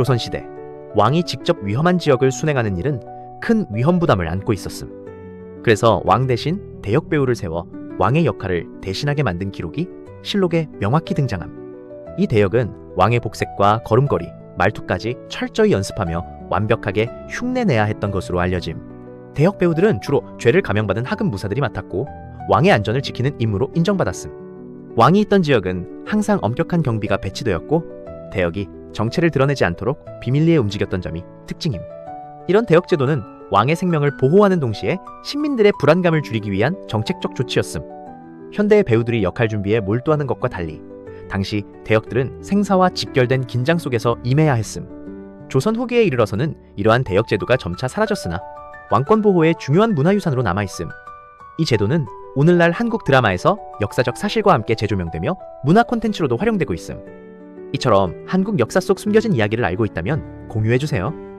조선시대 왕이 직접 위험한 지역을 순행하는 일은 큰 위험 부담을 안고 있었음. 그래서 왕 대신 대역 배우를 세워 왕의 역할을 대신하게 만든 기록이 실록에 명확히 등장함. 이 대역은 왕의 복색과 걸음걸이, 말투까지 철저히 연습하며 완벽하게 흉내내야 했던 것으로 알려짐. 대역 배우들은 주로 죄를 감형받은 하급 무사들이 맡았고 왕의 안전을 지키는 임무로 인정받았음. 왕이 있던 지역은 항상 엄격한 경비가 배치되었고 대역이 정체를 드러내지 않도록 비밀리에 움직였던 점이 특징임. 이런 대역 제도는 왕의 생명을 보호하는 동시에 시민들의 불안감을 줄이기 위한 정책적 조치였음. 현대의 배우들이 역할 준비에 몰두하는 것과 달리 당시 대역들은 생사와 직결된 긴장 속에서 임해야 했음. 조선 후기에 이르러서는 이러한 대역 제도가 점차 사라졌으나 왕권 보호의 중요한 문화유산으로 남아 있음. 이 제도는 오늘날 한국 드라마에서 역사적 사실과 함께 재조명되며 문화 콘텐츠로도 활용되고 있음. 이처럼 한국 역사 속 숨겨진 이야기를 알고 있다면 공유해 주세요.